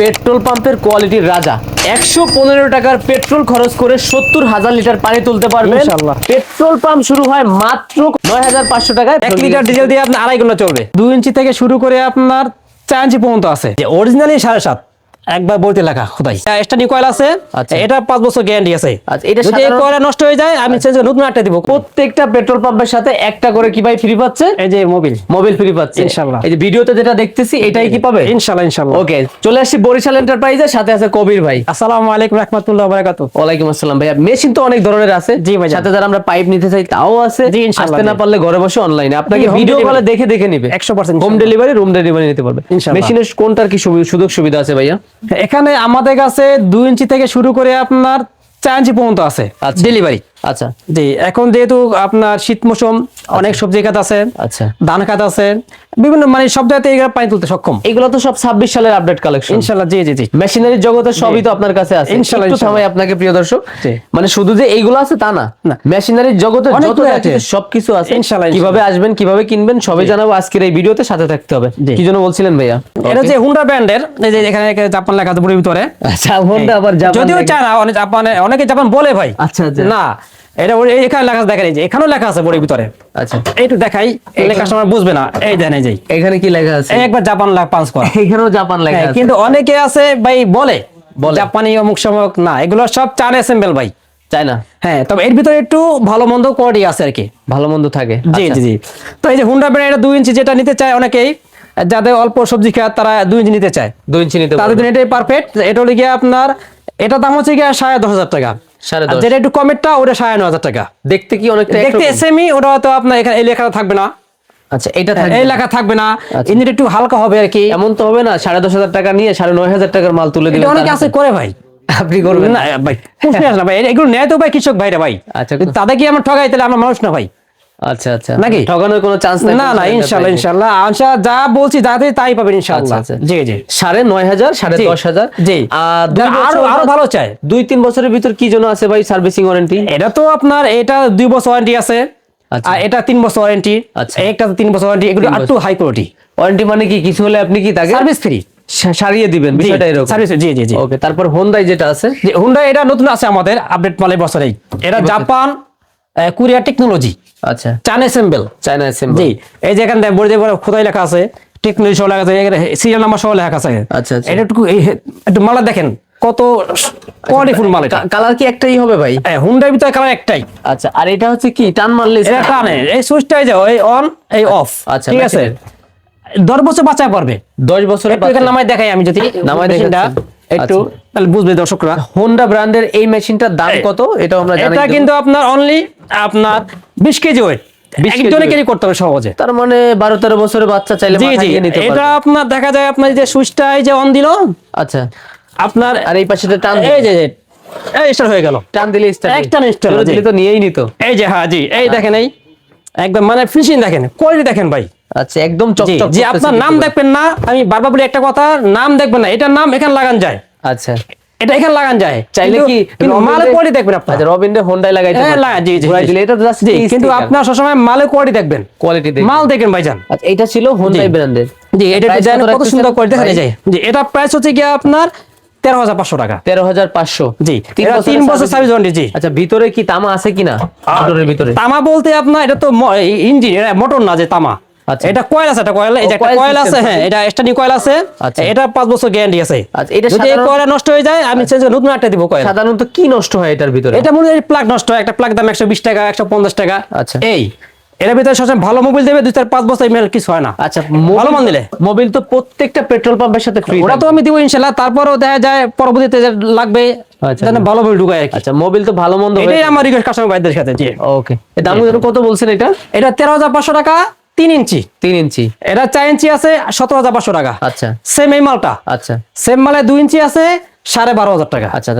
Petrol পাম্পের কোয়ালিটির রাজা। একশো পনেরো টাকার পেট্রোল খরচ করে সত্তর হাজার লিটার পানি তুলতে পারবে। পেট্রোল পাম্প শুরু হয় মাত্র নয় হাজার পাঁচশো টাকায়। এক লিটার ডিজেল দিয়ে আপনার আড়াই ঘণ্টা চলবে। দুই ইঞ্চি থেকে শুরু করে আপনার চার ইঞ্চি পর্যন্ত আছে। অরিজিনালি সাড়ে সাত। একবার বইতে লেখা খোদাই। এক্সট্রা নিউ কয়েল আছে আচ্ছা। এটা পাঁচ বছর গ্যারান্টি আছে। আচ্ছা, এটা যদি এই সাধারণ- নষ্ট হয়ে যায় আমি চেঞ্জ করে নতুন একটা দিব। প্রত্যেকটা পেট্রোল পাম্পের সাথে একটা করে কি ভাই ফ্রি পাচ্ছে? এই যে মোবিল মোবাইল ফ্রি পাচ্ছে। ইনশাআল্লাহ। এই যে ভিডিওতে যেটা দেখতেছি এটাই কি পাবে? ইনশাল্লাহ ইনশাল্লাহ। ওকে চলে আসছি বরিশাল এন্টারপ্রাইজের সাথে আছে কবির ভাই। আসসালামু আলাইকুম রহমতুল্লাহ বারাকাতু। ওয়ালাইকুম আসসালাম ভাইয়া। মেশিন তো অনেক ধরনের আছে। জি ভাই সাথে যারা আমরা পাইপ নিতে চাই তাও আছে। জি, ইনশাআল্লাহ, আসতে না পারলে ঘরে বসে অনলাইনে আপনাকে ভিডিও কলে দেখে দেখে নিবে। 100% হোম ডেলিভারি রুম ডেলিভারি নিতে পারবে। ইনশাআল্লাহ। মেশিনের কোনটার কি সুযোগ সুবিধা আছে ভাইয়া? এখানে আমাদের কাছে দুই ইঞ্চি থেকে শুরু করে আপনার চার ইঞ্চি পর্যন্ত আছে আচ্ছা। ডেলিভারি আচ্ছা। জি এখন যেহেতু আপনার শীত মৌসুম অনেক সবজি খাত আছে আচ্ছা। ধান খাত আছে বিভিন্ন মানে সব জায়গাতে এগুলো পানি তুলতে সক্ষম। এগুলো তো সব ছাব্বিশ সালের আপডেট কালেকশন ইনশাল্লাহ জি জি জি। মেশিনারি জগতের সবই তো আপনার কাছে আছে। ইনশাআল্লাহ, একটু সময় আপনাকে প্রিয় দর্শক। মানে শুধু যে এইগুলো আছে তা না। মেশিনারি জগতের যত আছে। সবকিছু আছে। ইনশাআল্লাহ, কীভাবে আসবেন কীভাবে কিনবেন সবই জানাব আজকের এই ভিডিওতে সাথে থাকতে হবে। কি জন্য বলছিলেন ভাইয়া? এটা যে হুন্ডা ব্র্যান্ডের এই যে এখানে জাপান লেখা আছে ভিতরে। আচ্ছা হোন্ডা আবার জাপান যদিও চায় না অনেক জাপানে অনেকে জাপান বলে ভাই। আচ্ছা, আচ্ছা। না এটা ওই- এখানে লেখা দেখেন এই যে এখানেও লেখা আছে বড়ির ভিতরে। আচ্ছা। এইটু দেখাই বুঝবে না। এই দেন এই যে। এখানে কি লেখা আছে? একবার জাপান পাঁচ করা। এখানেও জাপান লেখা হ্যাঁ, আছে। কিন্তু অনেকে আছে ভাই বলে। জাপানি অমুক সমক না এগুলো সব চান অ্যাসেম্বল ভাই। চাই না হ্যাঁ তবে এর ভিতরে একটু ভালো মন্দ কোয়ালিটি আছে আর কি। ভালো মন্দ থাকে। জি আচ্ছা। জি জি। তো এই যে হুন্ডা ব্র্যান্ড এটা দুই ইঞ্চি যেটা নিতে চায় অনেকেই যাদের অল্প সবজি খায় তারা দুই ইঞ্চি নিতে চায়। দুই ইঞ্চি নিতে তাদের জন্য এটাই পারফেক্ট এটা হলো গিয়ে আপনার এটা দাম হচ্ছে গিয়ে সাড়ে দশ হাজার টাকা। যেটা একটু কমেরটা ওটা সাড়ে ন হাজার টাকা। দেখতে কি অনেকটা দেখতে এসএমই ওটা তো আপনার এখানে এই লেখাটা থাকবে না। আচ্ছা এটা থাকবে এই লেখা থাকবে না। আচ্ছা। ইঞ্জিন একটু হালকা হবে আর কি। এমন তো হবে না সাড়ে দশ হাজার টাকা নিয়ে সাড়ে নয় হাজার টাকার মাল তুলে অনেকে আছে করে ভাই। আপনি করবেন না। ভাই। না ভাই এগুলো নেয় তো ভাই কৃষক ভাইরা ভাই। আচ্ছা। তাদের কি আমরা ঠগাই তাহলে আমরা মানুষ না ভাই। আচ্ছা আচ্ছা। নাকি? ঠগানোর কোনো চান্স নাই না না আচ্ছা যা বলছি যাতে তাই পাবেন আচ্ছা, আচ্ছা। জি জি। সাড়ে নয় হাজার সাড়ে দশ হাজার। জি। আর আরও আরও ভালো চায়। দুই তিন বছরের ভিতর কি জন্য আছে ভাই সার্ভিসিং ওয়ারেন্টি এটা তো আপনার এটা দুই বছর ওয়ারেন্টি আছে। আচ্ছা। আর এটা তিন বছর ওয়ারেন্টি আচ্ছা। একটা তিন বছর ওয়ারেন্টি এগুলো আর হাই কোয়ালিটি ওয়ারেন্টি মানে কি? কিছু হলে আপনি কি তাকে সার্ভিস ফ্রি সারিয়ে দিবেন বিষয়টা এরকম। সার্ভিস জি জি জি। ওকে তারপর হোন্ডাই যেটা আছে? হুন্ডা এটা নতুন আছে আমাদের আপডেট মালে বছরেই। এটা জাপান কোরিয়া টেকনোলজি। আচ্ছা। চান অ্যাসেম্বল চায়না অ্যাসেম্বল জি এই যে এখানে বড় যে বড় খোদাই লেখা আছে টেকনোলজি সহ লেখা আছে সিরিয়াল নাম্বার সহ লেখা আছে। আচ্ছা, আচ্ছা। এটা একটু এই একটু মালা দেখেন কত কোয়ালিটিফুল মাল এটা। কালার কি একটাই হবে ভাই? হুন্ডার ভিতরে কালার একটাই। আচ্ছা আর এটা হচ্ছে কি টান মারলে এটা টানে। এই সুইচটা এই যে এই অন এই অফ আচ্ছা, ঠিক আছে? দশ বছর বাঁচায় পারবে। দশ এখানে নামাই দেখাই আমি যদি নামায় দেখেন। একটু আচ্ছা। তাহলে বুঝবে দর্শকরা। হোন্ডা ব্র্যান্ডের এই মেশিনটার দাম কত? এটাও আমরা জানি এটা কিন্তু আপনার অনলি আপনার বিশ কেজি ওয়েট 20 কেজি একজনে ক্যারি করতে হবে সহজে। তার মানে বারো তেরো বছরের বাচ্চা চাইলে নিতে এটা আপনার দেখা যায় আপনার যে যে অন দিল। আচ্ছা। আপনার আর এই পাশে টান এই যে যে, এই স্টার্ট হয়ে গেল। টান দিলে একটা তো নিয়েই নিত। এই যে হ্যাঁ জি। এই দেখেন এই। একদম মানে ফিনিশিং দেখেন। কোয়ালিটি দেখেন ভাই। আচ্ছা একদম চকচক জি আপনার নাম দেখবেন না আমি বারবার বলি একটা কথা নাম দেখবেন না এটার নাম এখানে লাগান যায়। আচ্ছা। এটা এখানে লাগান যায়। চাইলে কি মালের কোয়ালিটি দেখবেন আপনার। আচ্ছা রবিনদের হোন্ডায় লাগাইতে হ্যাঁ, লাগা- জি, জি, ঘুরাই দিলে এটা তো just জি sticker। কিন্তু আপনার সবসময় মালের কোয়ালিটি দেখবেন। কোয়ালিটি দেখে মাল দেখেন ভাইজান। আচ্ছা এটা ছিল হোন্ডাই ব্র্যান্ডের জি এটা ডিজাইন কত সুন্দর করে দেখা যায়। জি এটা প্রাইস হচ্ছে গিয়ে আপনার তেরো হাজার পাঁচশো টাকা। তেরো হাজার পাঁচশো। জি তিন বছর সার্ভিস ওয়ারেন্টি জি। আচ্ছা ভিতরে কি তামা আছে কিনা? ভিতরে। তামা বলতে আপনার এটা তো ইঞ্জিন এটা মোটর না যে তামা। এটা কয়েল আছে এটা কয়েল এই যে একটা কয়েল আছে হ্যাঁ এটা কয়েল আছে আচ্ছা। এটা পাঁচ বছর গ্যারান্টি আছে। আচ্ছা, এটা যদি এই কয়েল নষ্ট হয়ে যায় আমি চেঞ্জ করে নতুন একটা দিব কয়েল সাধারণত কি নষ্ট হয় এটার ভিতরে? এটা মনে হয় প্লাগ নষ্ট হয় একটা প্লাগ দাম একশো বিশ টাকা একশো পঞ্চাশ টাকা। আচ্ছা। এই এর ভিতরে সবসময় ভালো মোবাইল দেবে দুই চার পাঁচ বছর ইমেল কিছু হয় না। আচ্ছা ভালো মান দিলে। মোবিল তো প্রত্যেকটা পেট্রোল পাম্পের সাথে ফ্রি ওরা তো আমি দিব ইনশাল্লাহ তারপরেও দেখা যায় পরবর্তীতে লাগবে আচ্ছা। ভালো মোবাইল ঢুকায় আর আচ্ছা মোবিল তো ভালো মন্দ এটাই আমার রিকোয়েস্ট কাস্টমার ভাইদের সাথে জি। ওকে দাম কত বলছেন এটা? এটা তেরো হাজার পাঁচশো টাকা তিন ইঞ্চি। তিন ইঞ্চি। এটা চার ইঞ্চি আছে সতেরো হাজার পাঁচশো টাকা। আচ্ছা। সেম এই মালটা। আচ্ছা। সেম মালে দুই ইঞ্চি আছে সাড়ে বারো হাজার টাকা। আচ্ছা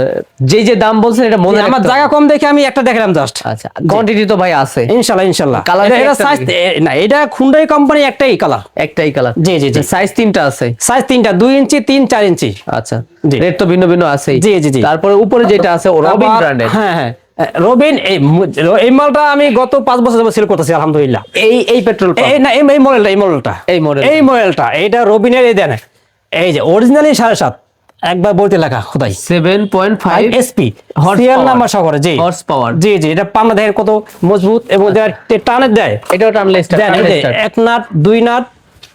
যেই যে দাম বলছেন এটা মনে আমার জায়গা কম দেখে আমি একটা দেখলাম জাস্ট আচ্ছা কোয়ান্টিটি তো ভাই আছে। ইনশাল্লাহ ইনশাল্লাহ। Colour এটা- কি এটা একটা সাইজ না এটা খুন্ডাই কোম্পানি একটাই কালার একটাই কালার জি, জি, জি। সাইজ তিনটা আছে। সাইজ তিনটা দুই ইঞ্চি তিন চার ইঞ্চি। আচ্ছা। রেট তো ভিন্ন ভিন্ন আছেই। জি, জি, জি। তারপরে উপরে যেটা আছে ও রবিন ব্র্যান্ডের হ্যাঁ হ্যাঁ। রবিন এই এই মালটা আমি গত পাঁচ বছর সেল করতেছি আলহামদুলিল্লাহ। এই এই পেট্রোল এই না এই মডেলটা এই মডেলটা এই model। এই মডেলটা এইটা রবিনের এই দেন। এই যে অরিজিনালি সাড়ে সাত একবার বলতে লেখা খোদাই। Seven point five SP power. Number সহকারে জি। হর্স পাওয়ার জি জি এটা পান্না দেখেন কত মজবুত এবং যারা টে- টানের দেয়। এটাও টানলে। এক নাট দুই নাট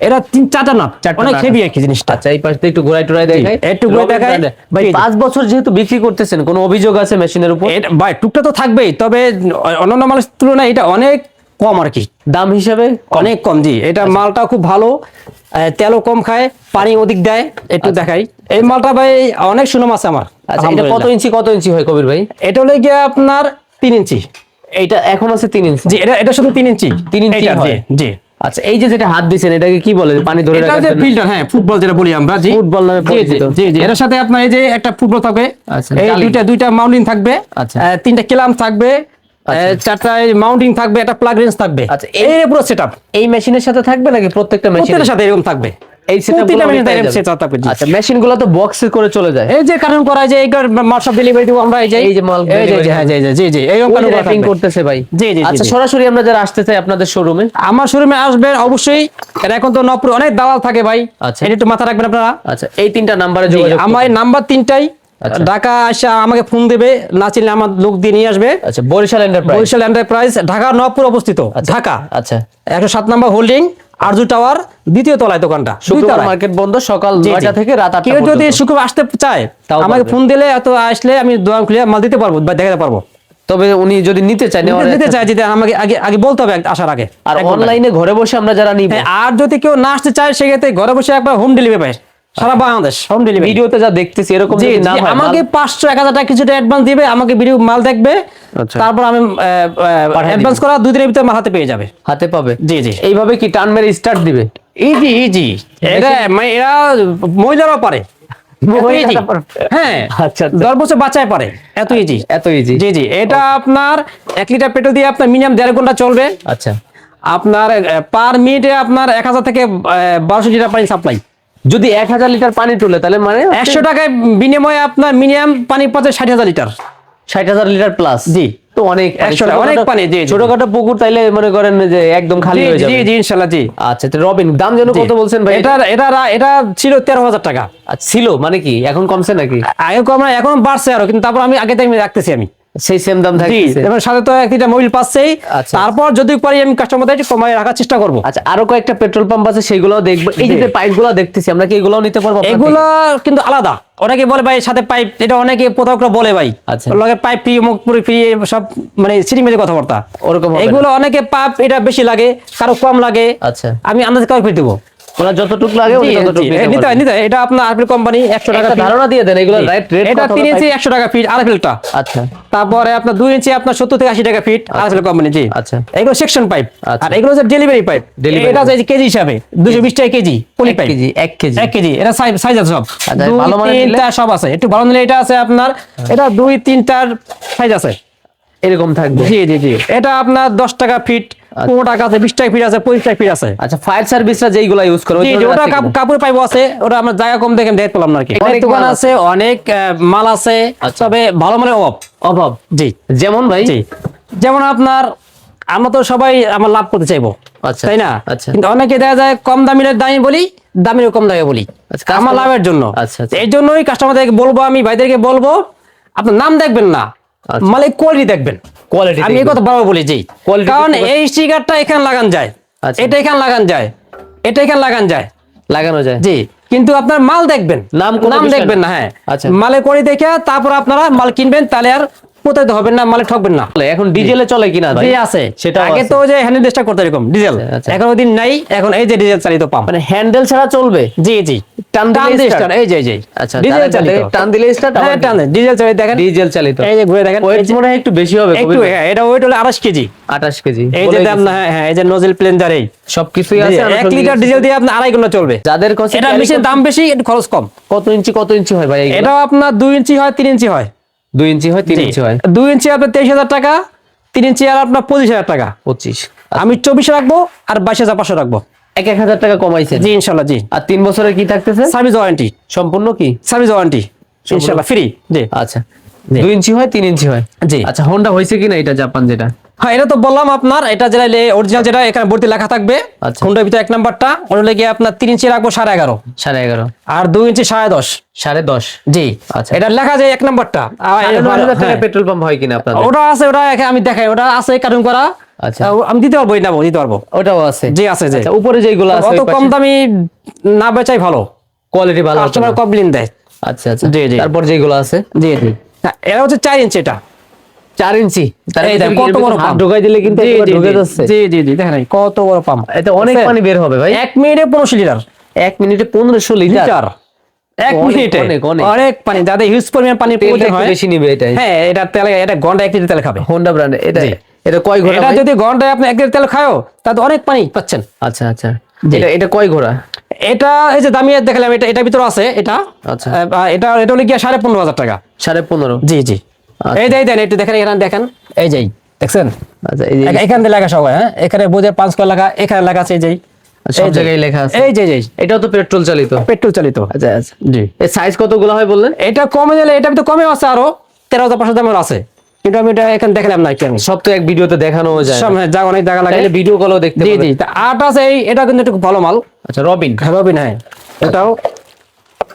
এটা তিন চারটা অনেক হেভি জিনিসটা। আচ্ছা এই পাশ একটু ঘোরাই টোরাই দেখাই। একটু দেখাই। ভাই। পাঁচ বছর যেহেতু বিক্রি করতেছেন কোনো অভিযোগ আছে মেশিনের উপর? ভাই টুকটা তো থাকবেই তবে অন্যান্য মালের তুলনায় এটা অনেক কম আর কি। দাম হিসাবে? অনেক কম জি। এটা আচ্ছা। মালটা খুব ভালো তেলও কম খায় পানি অধিক দেয় একটু দেখাই। এই মালটা ভাই অনেক সুনাম আছে আমার আচ্ছা এটা কত ইঞ্চি কত ইঞ্চি হয় কবির ভাই? এটা হলে গিয়ে আপনার তিন ইঞ্চি। এটা এখন আছে তিন ইঞ্চি। জি এটা এটা শুধু তিন ইঞ্চি। তিন ইঞ্চি জি। আচ্ছা এই যে যেটা হাত দিছেন এটাকে কি বলে পানি ধরে এটা রাখার যে? ফিল্টার হ্যাঁ ফুটবল যেটা বলি আমরা জি ফুটবল নামে পরিচিত। জি জি এর সাথে আপনার এই যে একটা ফুটবল থাকবে আচ্ছা, এই দুইটা দুইটা মাউন্টিং থাকবে আচ্ছা। তিনটা ক্লাম থাকবে আচ্ছা। চারটা মাউন্টিং থাকবে একটা প্লাগ রেঞ্জ থাকবে আচ্ছা, এই- পুরো সেটআপ এই মেশিনের সাথে থাকবে নাকি প্রত্যেকটা মেশিনের সাথে এরকম থাকবে এই প্রতিটা machine এ এরকম setup থাকবে আচ্ছা মেশিন তো বক্সে করে চলে যায়। এই যে কারণ করা যায় এইগুলো মাল ডেলিভারি দিব আমরা এই যে এই যে মাল এই যে হ্যাঁ জি জি জি জি কারণ র্যাপিং করতেছে ভাই। জি, জি, জি, আচ্ছা সরাসরি আমরা যারা আসতে চাই আপনাদের শোরুমে আমার শোরুমে আসবেন অবশ্যই। কারণ এখন তো নপুরে অনেক দালাল থাকে ভাই। আচ্ছা। এটা একটু মাথা রাখবেন আপনারা। আচ্ছা এই তিনটা নাম্বারে জি, যোগাযোগ আমার নাম্বার তিনটাই। আচ্ছা। ঢাকা আসা আমাকে ফোন দেবে না চিনলে আমার লোক দিয়ে নিয়ে আসবে। আচ্ছা বরিশাল এন্টারপ্রাইজ বরিশাল এন্টারপ্রাইজ ঢাকা নবপুর অবস্থিত। ঢাকা। আচ্ছা। একশো সাত নম্বর হোল্ডিং আরজু টাওয়ার দ্বিতীয় তলায় দোকানটা শুক্রবার মার্কেট বন্ধ সকাল জি, জি। নয়টা থেকে রাত আটটা কেউ যদি। শুক্রবার আসতে চায় তাও আমাকে ফোন দিলে এত আসলে আমি দোকান খুলে মাল দিতে পারব বা দেখাতে পারব তবে উনি যদি নিতে চায় নিতে চায় যদি আমাকে আগে আগে বলতে হবে আসার আগে আর। অনলাইনে ঘরে বসে আমরা যারা নিব হ্যাঁ, আর যদি কেউ না আসতে চায় সেক্ষেত্রে ঘরে বসে একবার হোম ডেলিভারি পায় সারা বাংলাদেশ হোম ডেলিভারি ভিডিওতে যা দেখতেছি এরকম যদি না হয় আমাকে মাল- পাঁচশো এক হাজার টাকা কিছুটা অ্যাডভান্স দিবে আমাকে ভিডিও মাল দেখবে আচ্ছা। তারপর আমি অ্যাডভান্স করা দুই দিনের ভিতরে মাল হাতে পেয়ে যাবে। হাতে পাবে। জি, জি। এইভাবে কি টান মেরে স্টার্ট দিবে? Easy easy. এটা মানে এরা মহিলারাও পারে। হ্যাঁ আচ্ছা, আচ্ছা। দশ বছর বাচ্চায় পারে। এত ইজি এত ইজি জি জি। এটা আপনার এক লিটার পেট্রোল দিয়ে আপনার মিনিমাম দেড় ঘণ্টা চলবে। আচ্ছা। আপনার পার মিনিটে আপনার এক হাজার থেকে বারোশো লিটার পানি সাপ্লাই যদি এক হাজার লিটার পানি তুলে তাহলে মানে একশো টাকায় বিনিময়ে আপনার মিনিমাম পানি পাচ্ছে ষাট হাজার লিটার। ষাট হাজার লিটার প্লাস জি। তো অনেক পানি। 100 অনেক পানি, জি। ছোটখাটো পুকুর তাইলে মনে করেন যে একদম খালি হয়ে যাবে। জি জি ইনশাল্লাহ জি। আচ্ছা তো রবিন দাম যেন কত বলছেন ভাই? এটা এটা এটা ছিল তেরো হাজার টাকা। আচ্ছা, ছিল মানে কি? এখন কমছে নাকি? আগে কম এখন বাড়ছে আরও কিন্তু তারপর আমি আগে থেকে রাখতেছি আমি। সেই সেম দাম থাকছে এবার সাথে তো একটা মোবিল পাচ্ছেই। আচ্ছা। তারপর যদি পারি আমি কাস্টমারদের একটু কমায় রাখার চেষ্টা করব। আচ্ছা আরও কয়েকটা পেট্রোল পাম্প আছে সেইগুলো দেখব। এই যে জি। পাইপগুলো দেখতেছি আমরা কি এগুলোও নিতে পারব এগুলো কিন্তু আলাদা। অনেকে বলে ভাই সাথে পাইপ এটা অনেকে প্রতারকরা বলে ভাই। আচ্ছা। লগে পাইপ ফ্রি মুখ পুরি ফ্রি সব মানে সিটি মেজে কথাবার্তা। ওরকম এগুলো অনেকে পাইপ এটা বেশি লাগে কারও কম লাগে। আচ্ছা। আমি আন্দাজ কাউ ফিরে দেবো? ওরা যতটুকু লাগে ততটুকু নিতে নিতে হয়, হয়। এটা আপনার কোম্পানি একশো টাকা ফিট। ধারণা দিয়ে দেন এগুলো রাইট রেট এটা তিন ইঞ্চি একশো টাকা ফিট আরপিএলটা আচ্ছা। তারপরে আপনার দুই ইঞ্চি আপনার সত্তর থেকে আশি টাকা ফিট আরপিএল কোম্পানি জি। আচ্ছা। এগুলো সেকশন পাইপ আচ্ছা। আর এগুলো হচ্ছে ডেলিভারি পাইপ এটা pipe। কেজি হিসাবে দুশো বিশ টাকা কেজি পলি পাইপ কেজি এক কেজি। এক কেজি এটা সাইজ সাইজ আছে সব। আচ্ছা, ভালো নিলে? তিনটা সব আছে। একটু ভালো নিলে এটা আছে আপনার এটা দুই তিনটার সাইজ আছে। এরকম থাকবে। জি জি জি। এটা আপনার দশ টাকা ফিট পনেরো টাকা আছে বিশ টাকা ফিট আছে পঁচিশ টাকা ফিট আছে। আচ্ছা ফায়ার সার্ভিসরা যেইগুলো ইউজ করে ওটা? কাপড় পাইবো আছে ওটা আমরা জায়গা কম দেখে দেখতে পেলাম না কি। অনেক দোকান আছে। অনেক মাল আছে আচ্ছা। তবে ভালো মানের অভাব। অভাব? জি। যেমন ভাই? জি। যেমন আপনার আমরা তো সবাই আমার লাভ করতে চাইব আচ্ছা, তাই না? আচ্ছা। কিন্তু অনেকে দেখা যায় কম দামের দামি বলি দামের কম দামে বলি। আচ্ছা, আমার লাভের জন্য। আচ্ছা, আচ্ছা। এই জন্যই কাস্টমারদেরকে বলব আমি ভাইদেরকে বলব আপনার নাম দেখবেন না। আচ্ছা। মালিক কোয়ালিটি দেখবেন কোয়ালিটি আমি এই। কথা বারবার বলি জি কারণ এই স্টিকারটা এখানে লাগান যায় আচ্ছা। এটা এখানে লাগান যায় এটা এখানে লাগান যায় লাগানো যায় জি কিন্তু আপনার মাল দেখবেন নাম কোনো নাম দেখবেন না। না হ্যাঁ আচ্ছা। মালে করে দেখে তারপর আপনারা মাল কিনবেন তাহলে আর প্রতারিত হবেন না মালে ঠকবেন না। এখন ডিজেলে চলে কিনা? জি আছে সেটা আগে তো যে হ্যান্ডেল করতে এরকম ডিজেল আচ্ছা, আচ্ছা। এখন ওই দিন নাই এখন এই যে ডিজেল চালিত পাম্প মানে হ্যান্ডেল ছাড়া চলবে? জি জি। টান টান দিলেই দিয়ে start? start, এই যে এই যে। আচ্ছা ডিজেল চালিত। টান দিলে স্টার্ট হ্যাঁ টান ডিজেল চালিত দেখেন। ডিজেল চালিত। এই যে ঘুরে দেখেন। ওয়েট মনে হয় একটু বেশি হবে একটু হ্যাঁ এটা ওয়েট হলো কেজি। 28 কেজি। এই যে দেন না হ্যাঁ হ্যাঁ এই যে নজেল এই। সবকিছুই আছে লিটার ডিজেল দিয়ে আপনার আড়াই ঘণ্টা চলবে। যাদের কাছে এটা carry দাম বেশি একটু খরচ কম। কত ইঞ্চি কত ইঞ্চি হয় ভাই এটা আপনার দুই ইঞ্চি হয় তিন ইঞ্চি হয়। 2 ইঞ্চি হয় তিন ইঞ্চি হয়। দুই ইঞ্চি আপনার তেইশ হাজার টাকা তিন ইঞ্চি আর আপনার পঁচিশ হাজার টাকা। 25 আমি চব্বিশ রাখব আর বাইশ হাজার পাঁচশো রাখব। এক এক হাজার টাকা কমাইছে জি ইনশাল্লাহ জি। আর তিন বছরের কি থাকতেছে? Service warranty. সম্পূর্ণ কি? সার্ভিস ওয়ারেন্টি ইনশাল্লাহ ফ্রি জি। আচ্ছা। দুই ইঞ্চি হয় তিন ইঞ্চি হয়। জি। আচ্ছা হোন্ডা হয়েছে কিনা এটা জাপান যেটা? হ্যাঁ এটা তো বললাম আপনার এটা যেটা অরিজিনাল যেটা এখানে ভর্তি লেখা থাকবে। আচ্ছা। খুন্ডের ভিতরে এক নাম্বারটা ওটা লেগে আপনার তিন ইঞ্চি রাখব সাড়ে এগারো। সাড়ে এগারো। আর দুই ইঞ্চি সাড়ে দশ। সাড়ে দশ। জি। আচ্ছা। এটা লেখা যায় এক নাম্বারটা। টাকায় হ্যাঁ। পেট্রোল পাম্প হয় কিনা আপনাদের? ওটা আছে ওটা আমি দেখাই ওটা আছে কার্টুন করা। আচ্ছা। আমি দিতে পারব নেব দিতে পারব। ওটাও আছে। জি আছে জি। আচ্ছা, উপরে যেগুলো আছে অত কম দামি না বেচাই ভালো। কোয়ালিটি ভালো কাস্টমার কমপ্লেন দেয়। আচ্ছা আচ্ছা। জি, জি। তারপর যেগুলো আছে? জি জি। এটা হচ্ছে চার ইঞ্চি এটা। চার ইঞ্চি তার এই দেখেন, কত বড় পাম্প ঢুকাই দিলে কিন্তু জি, একেবারে জি, ঢুকে যাচ্ছে। জি জি জি দেখেন কত বড় পাম্প এতে অনেক পানি বের হবে ভাই। এক মিনিটে পনেরোশো লিটার এক মিনিটে পনেরোশো লিটার লিটার। এক অনেক, মিনিটে। পানি যাদের হিউজ পরিমাণ পানি প্রয়োজন হয়। বেশি নিবে এটাই। হ্যাঁ এটা তেল এটা ঘণ্টা এক লিটার তেল খাবে। হোন্ডা ব্র্যান্ড এটা। এটা কয় ঘোড়া এটা যদি ঘন্টায় আপনি এক লিটার তেল খাও তাতে অনেক পানি পাচ্ছেন। আচ্ছা আচ্ছা। এটা এটা কয় ঘোড়া? এটা এই যে দামি দেখালাম এটা এটার ভিতরে আছে এটা। আচ্ছা। এটা এটা হলো গিয়ে সাড়ে পনেরো হাজার টাকা। সাড়ে পনেরো? জি জি। আচ্ছা। এই দেয় দেন একটু দেখেন এখানে দেখেন। এই যেই দেখছেন? আচ্ছা যে এখান থেকে লেখা সবাই হ্যাঁ এখানে বোঝে পাঁচ কয় লেখা এখানে লেখা আছে এই যেই। সব জায়গায় লেখা আছে। এই যে এটাও তো পেট্রোল চালিত। পেট্রোল চালিত। আচ্ছা আচ্ছা। জি। এর সাইজ কতগুলো হয় বললেন? এটা কমে গেলে এটা তো কমে আছে আরও। তেরো হাজার পাঁচশো দামের আছে। কিন্তু আমি এটা এখানে দেখালাম না কি আমি। সব তো এক ভিডিওতে দেখানো যায় সব হ্যাঁ, জায়গা অনেক জায়গা লাগে। ভিডিও কলও দেখতে জি জি আট আছে এটা কিন্তু একটু ভালো মাল। আচ্ছা রবিন। রবিন হ্যাঁ এটাও।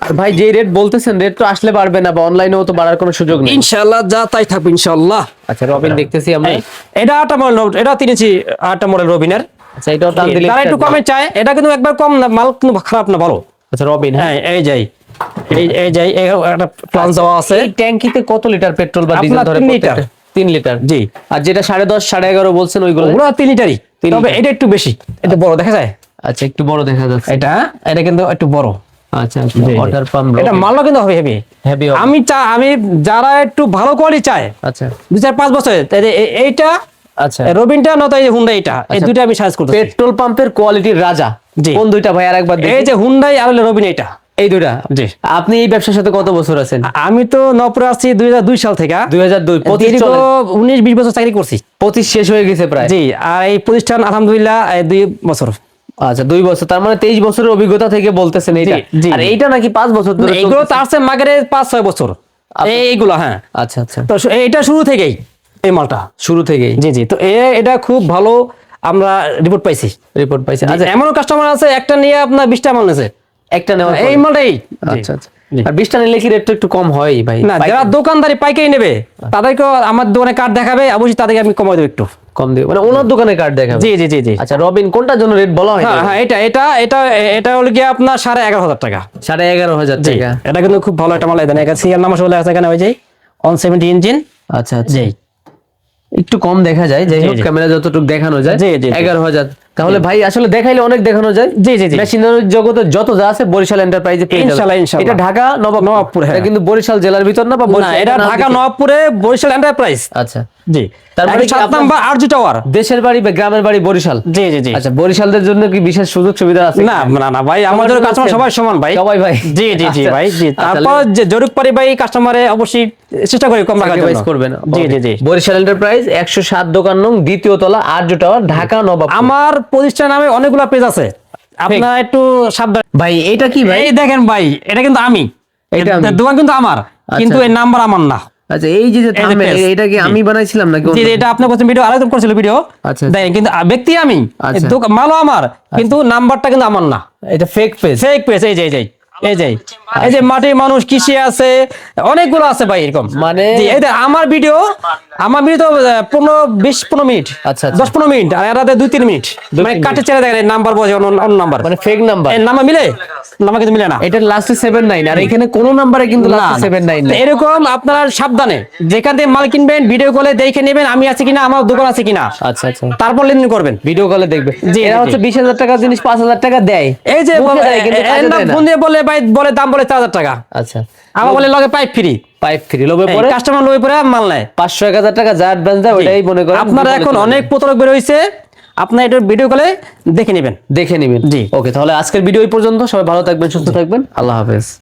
আর ভাই যে রেট বলতেছেন রেট তো আসলে পারবে না বা অনলাইনেও তো বাড়ার কোনো সুযোগ নেই। ইনশাল্লাহ যা তাই থাকবে ইনশাল্লাহ আচ্ছা রবিন দেখতেছি আমরা। এই, এটা আটটা মডেল এটা তিন ইঞ্চি আটটা মডেল রবিনের। আচ্ছা এটাও দাম দিলে তারা একটু কমে চায় এটা কিন্তু একবার কম না মাল কিন্তু খারাপ না ভালো। আচ্ছা রবিন হ্যাঁ। হ্যাঁ এই যাই এই এই এই একটা দেওয়া আছে। এই ট্যাঙ্কিতে কত লিটার পেট্রোল বা ডিজেল ধরে লিটার। লিটার। জি। আর যেটা সাড়ে দশ সাড়ে এগারো বলছেন ওইগুলো? ওগুলো লিটারই। তবে এটা একটু বেশি। এটা বড় দেখা যায়? আচ্ছা একটু বড় দেখা যাচ্ছে। এটা এটা কিন্তু একটু বড়। আচ্ছা আচ্ছা ওয়াটার পাম্প এটা মালও কিন্তু হবে হেভি হেভি আমি চা আমি যারা একটু ভালো কোয়ালিটি চায় আচ্ছা। দু চার পাঁচ বছর এইটা আচ্ছা। রবিনটা এই হুন্ডা এটা এই আচ্ছা। দুইটা আমি সার্চ করতেছি। পেট্রোল পাম্পের কোয়ালিটির রাজা। কোন দুইটা ভাই? আরেকবার এই যে হুন্ডাই আর রবিন এটা এই জি। আপনি এই ব্যবসার সাথে কত বছর আছেন? আমি তো নপুরে দুই সাল থেকে। দুই হাজার দুই উনিশ বিশ বছর চাকরি করছি। পঁচিশ শেষ হয়ে গেছে প্রায়। জি আর এই প্রতিষ্ঠান আলহামদুলিল্লাহ দুই বছর। আচ্ছা দুই বছর। তার মানে তেইশ বছরের অভিজ্ঞতা থেকে বলতেছেন এইটা। আর এইটা নাকি পাঁচ বছর ধরে চলতেছে? তার চেয়ে মাগের পাঁচ ছয় বছর। এই এইগুলো হ্যাঁ। আচ্ছা আচ্ছা। তো এইটা শুরু থেকেই এই মালটা। শুরু থেকেই। জি জি। তো এ এটা খুব ভালো আমরা রিপোর্ট পাইছি। রিপোর্ট পাইছি আচ্ছা আচ্ছা। এমনও কাস্টমার আছে একটা নিয়ে আপনার বিশটা মাল নেছে। একটা নেওয়ার এই। আচ্ছা আচ্ছা। আর বিশটা নিলে কি রেটটা একটু কম হয় ভাই? না যারা দোকানদারি পাইকারি নেবে তাদেরকে আমার দোকানে কার্ড দেখাবে অবশ্যই তাদেরকে আমি কমাই দেবো একটু। কম দিবে। মানে ওনার দোকানে কার্ড দেখাবে। জি জি জি জি। আচ্ছা রবিন কোনটার জন্য রেট বলা হয় হ্যাঁ হ্যাঁ এটা এটা এটা এটা হলো গিয়ে আপনার সাড়ে এগারো হাজার টাকা। সাড়ে এগারো হাজার টাকা। এটা কিন্তু খুব ভালো একটা মাল এখানে এখানে সিরিয়াল নাম্বার চলে আছে এখানে ওই যে অন সেভেন্টি ইঞ্জিন আচ্ছা আচ্ছা। একটু কম দেখা যায়। যাই হোক ক্যামেরা যতটুকু দেখানো যায়। এগারো হাজার তাহলে ভাই আসলে দেখাইলে অনেক দেখানো যায়। জি, জি, জি। মেশিনারি জগতে যত যা আছে বরিশাল এন্টারপ্রাইজে পেয়ে যাবেন। ইনশাল্লাহ, ইনশাল্লাহ। এটা ঢাকা নবাব নবাবপুর, হ্যাঁ। কিন্তু বরিশাল জেলার ভিতর না বা না বরিশাল এটা ঢাকা নবাবপুরে বরিশাল এন্টারপ্রাইজ আচ্ছা। জি। তার তারপরে সাত নাম্বার আরজু টাওয়ার দেশের বাড়ি বা গ্রামের বাড়ি বরিশাল? জি জি জি। আচ্ছা বরিশালদের জন্য কি বিশেষ সুযোগ সুবিধা আছে? না না না ভাই আমাদের কাস্টমার সবাই সমান ভাই। সবাই ভাই। জি জি জি আচ্ছা। ভাই জি। আচ্ছা, তারপর যে জরুর পারি ভাই কাস্টমারে অবশ্যই চেষ্টা করি কম রাখার জন্য। করবেন। জি জি জি। বরিশাল এন্টারপ্রাইজ একশো সাত দোকান নং দ্বিতীয় তলা আর্য টাওয়ার ঢাকা নবাব আমার প্রতিষ্ঠান নামে অনেকগুলো পেজ আছে। আপনার একটু সাবধান ভাই এটা কি ভাই? এই দেখেন ভাই এটা কিন্তু আমি। দোকান কিন্তু আমার কিন্তু এই নাম্বার আমার না। আচ্ছা এই যে। এটা কি আমি বানাইছিলাম নাকি এটা আপনি করছেন ভিডিও আরেকজন করছিল ভিডিও আচ্ছা। দেখেন কিন্তু ব্যক্তি আমি। আচ্ছা। মালও আমার কিন্তু নাম্বারটা কিন্তু আমার না। এটা ফেক পেজ ফেক পেজ এই যে এই যে। এই যে এই যে মাটির মানুষ কৃষি আছে অনেকগুলো আছে ভাই এরকম। মানে- এই যে আমার ভিডিও আমার ভিডিও তো পনেরো বিশ পনেরো মিনিট আচ্ছা, আচ্ছা। দশ পনেরো মিনিট আর এরাতে দুই তিন মিনিট। মানে কাটে ছেড়ে দেখেন নাম্বার বোঝে অন্য অন্য নাম্বার। মানে ফেক নাম্বার নাম্বার মিলে? নাম্বার কিন্তু মিলে না। লাস্টে সেভেন নাইন আর এখানে কোন নাম্বারে কিন্তু লাস্টে সেভেন নাইন এরকম আপনারা সাবধানে যেখান থেকে মাল কিনবেন ভিডিও কলে দেখে নেবেন আমি আছি কিনা আমার দোকান আছে কিনা। আচ্ছা আচ্ছা। তারপর লেনদেন করবেন। ভিডিও কলে দেখবেন জি, এরা হচ্ছে বিশ হাজার টাকার জিনিস পাঁচ হাজার টাকা দেয়। এই যে। ফোন দিয়ে বলে ভাই বলে দাম বলে চার হাজার টাকা। আচ্ছা। আমার বলে লগে পাইপ ফ্রি পাইপ ফ্রি লোভে পরে? কাস্টমার লোয়ে পরে মাল নেয় পাঁচশো এক হাজার টাকা যা অ্যাডভান্স দেয় ওটাই মনে করেন আপনারা এখন অনেক। প্রতারক বের হয়েছে। আপনার এটার ভিডিও কলে দেখে নেবেন। দেখে নেবেন। জি। ওকে তাহলে আজকের ভিডিও এই পর্যন্ত। সবাই ভালো থাকবেন সুস্থ থাকবেন। আল্লাহ হাফেজ।